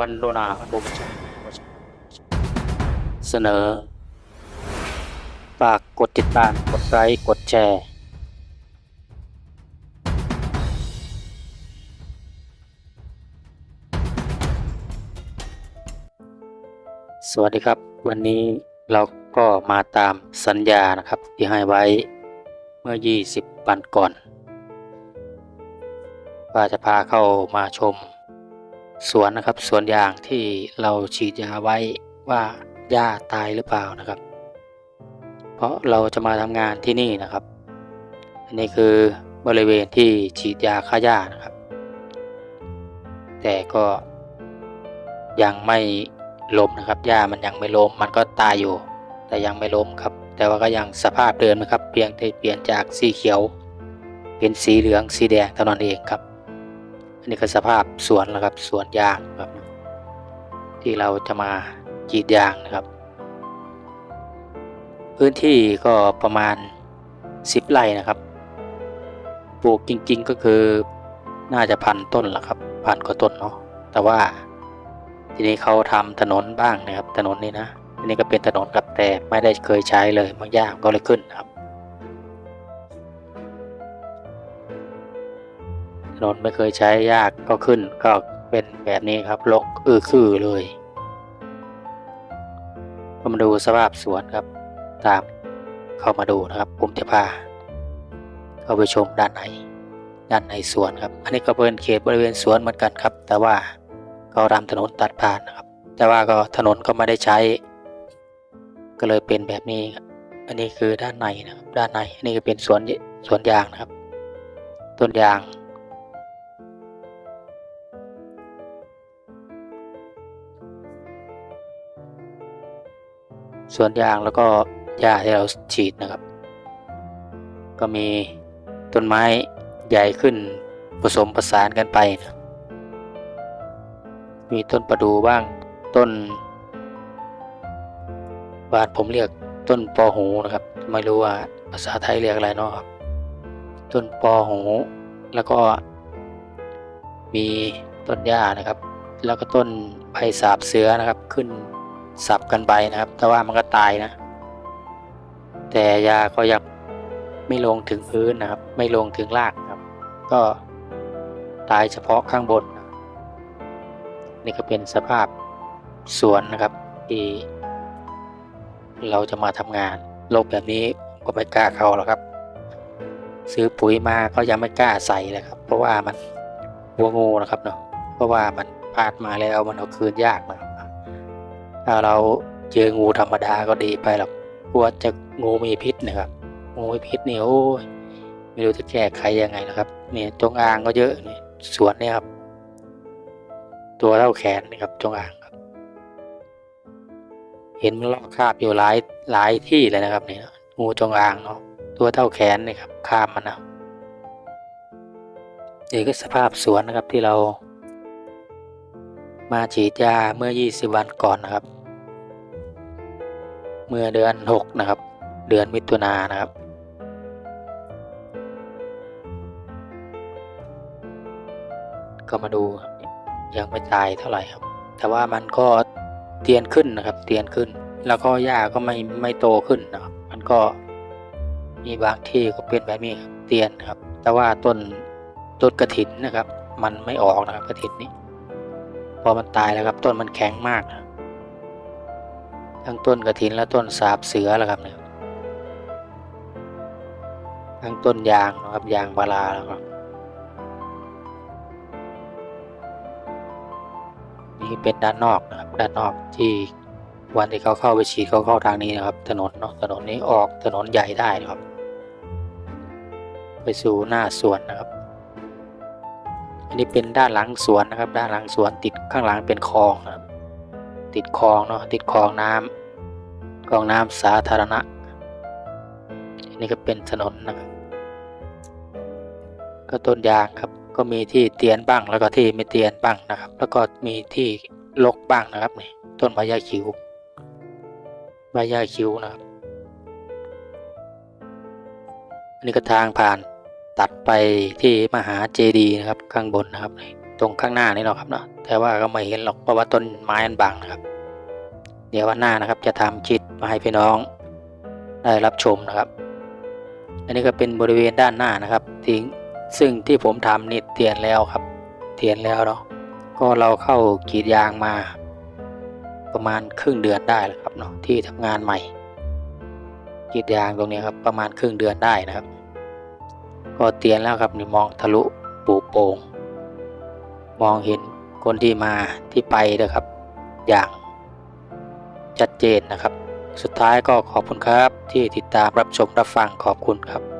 วันโดนาผมเสนอฝากกดติดตาม กดไลค์ กดแชร์ สวัสดีครับ วันนี้เราก็มาตามสัญญานะครับ ที่ให้ไว้เมื่อ 20วันก่อน ว่าจะพาเข้ามาชม สวนนะครับสวนยางที่เราฉีดยาไว้ว่าหญ้าตายหรือเปล่านะครับ เพราะเราจะมาทำงานที่นี่นะครับ อันนี้คือบริเวณที่ฉีดยาฆ่าหญ้านะครับ แต่ก็ยังไม่ล้มนะครับหญ้ามันยังไม่ล้มมันก็ตายอยู่ แต่ยังไม่ล้มครับ แต่ว่าก็ยังสภาพเดิมนะครับ เพียงแต่เปลี่ยนจากสีเขียว เป็นสีเหลืองสีแดงเท่านั้นเองครับ อันนี้ก็สภาพสวนแล้วครับสวนยางครับ ที่เราจะมากรีดยางนะครับ พื้นที่ก็ประมาณ 10 ไร่นะครับ ปลูกจริงๆก็คือน่าจะพันต้นแหละครับพันกว่าต้นเนาะแต่ว่าทีนี้เขาทำถนนบ้างนะครับถนนนี้นะนี้ก็เป็นถนนครับแต่ไม่ได้เคยใช้เลยบางอย่างก็เลยขึ้นนะครับ นนไม่เคยใช้ยากก็ขึ้นก็เป็นแบบนี้ครับลกอือคือเลยก็มาดูสภาพสวนครับ ตามเข้ามาดูนะครับ ผมจะพาเข้าไปชมด้านในด้านในสวนครับ อันนี้ก็เป็นเขตบริเวณสวนเหมือนกันครับ แต่ว่าเขาทำถนนตัดผ่านนะครับ แต่ว่าก็ถนนก็ไม่ได้ใช้ ก็เลยเป็นแบบนี้อันนี้คือด้านในนะครับ ด้านในอันนี้ก็เป็นสวนสวนยางนะครับ ต้นยาง สวนยางแล้วก็หญ้าที่เราฉีดนะครับ ก็มีต้นไม้ใหญ่ขึ้นผสมประสานกันไปนะมีต้นประดูบ้างต้น บานผมเรียกต้นปอหูนะครับ ไม่รู้ว่าภาษาไทยเรียกอะไรเนาะครับ ต้นปอหู แล้วก็มีต้นหญ้านะครับ แล้วก็ต้นใบสาบเสือนะครับขึ้น สับกันไปนะครับ แต่ว่ามันก็ตายนะ แต่ยาก็ยังไม่ลงถึงพื้นนะครับ ไม่ลงถึงรากครับ ก็ตายเฉพาะข้างบน นี่ก็เป็นสภาพสวนนะครับที่เราจะมาทำงานโรคแบบนี้ผมก็ไม่กล้าเข้าหรอกครับ ซื้อปุ๋ยมาก็ยังไม่กล้าใส่เลยครับ เพราะว่ามันหัวงูนะครับเนาะเพราะว่ามันพลาดมาแล้วมันเอาคืนยากนะครับ ถ้าเราเจองูธรรมดาก็ดีไปหรอกกลัวจะงูมีพิษนะครับ งูมีพิษนี่โอ้ยไม่รู้จะแก้ไขยังไงนะครับ เนี่ยจงอางก็เยอะนี่สวนเนี่ยครับ ตัวเท่าแขนนี่ครับจงอางครับ เห็นมันลอกคาบอยู่หลายหลายที่เลยนะครับเนี่ยงูจงอางเนาะตัวเท่าแขนนี่ครับคาบมันนะนี่ก็สภาพสวนนะครับที่เรามาฉีดยาเมื่อ 20 วันก่อนนะครับ เมื่อเดือน 6 นะครับ เดือนมิถุนายนนะครับ ก็มาดูยังไม่ตายเท่าไหร่ครับ แต่ว่ามันก็เตียนขึ้นนะครับ เตียนขึ้น แล้วก็หญ้าก็ไม่ไม่โตขึ้นนะครับ มันก็มีบางที่ก็เป็นแบบนี้เตียนครับ แต่ว่าต้นต้นกระถินนะครับ มันไม่ออกนะครับกระถินนี้พอมันตายแล้วครับ ต้นมันแข็งมากนะ ทั้งต้นกระถินและต้นสาบเสือแล้วครับเนี่ยทั้งต้นยางนะครับยางพาราแล้วครับนี่เป็นด้านนอกนะครับด้านนอกที่วันที่เขาเข้าไปฉีดเขาเข้าทางนี้นะครับ ถนนเนาะถนนนี้ออกถนนใหญ่ได้นะครับ ไปสู่หน้าสวนนะครับ อันนี้เป็นด้านหลังสวนนะครับ ด้านหลังสวนติดข้างหลังเป็นคลองนะครับ ติดคลองเนาะติดคลองน้ำคลองน้ำสาธารณะอันนี้ก็เป็นถนนนะครับก็ต้นยางครับก็มีที่เตียนบ้างแล้วก็ที่ไม่เตียนบ้างนะครับ แล้วก็มีที่ลกบ้างนะครับนี่ต้นใบยาคิวใบยาคิวนะครับอันนี้ก็ทางผ่านตัดไปที่มหาเจดีย์นะครับข้างบนนะครับนี่ ตรงข้างหน้านี่เนาะครับเนาะแต่ว่าก็ไม่เห็นหรอกเพราะว่าต้นไม้มันบังนะครับ เดี๋ยววันหน้านะครับจะทำคลิปมาให้พี่น้องได้รับชมนะครับ อันนี้ก็เป็นบริเวณด้านหน้านะครับที่ซึ่งที่ผมทำนี่เตียนแล้วครับ เตียนแล้วเนาะก็เราเข้ากรีดยางมา ประมาณครึ่งเดือนได้แล้วครับเนาะที่ทำงานใหม่กรีดยางตรงนี้ครับประมาณครึ่งเดือนได้นะครับ ก็เตียนแล้วครับนี่มองทะลุปูโป่ง มองเห็นคนที่มาที่ไปนะครับ อย่างชัดเจนนะครับ สุดท้ายก็ขอบคุณครับที่ติดตามรับชมรับฟังขอบคุณครับ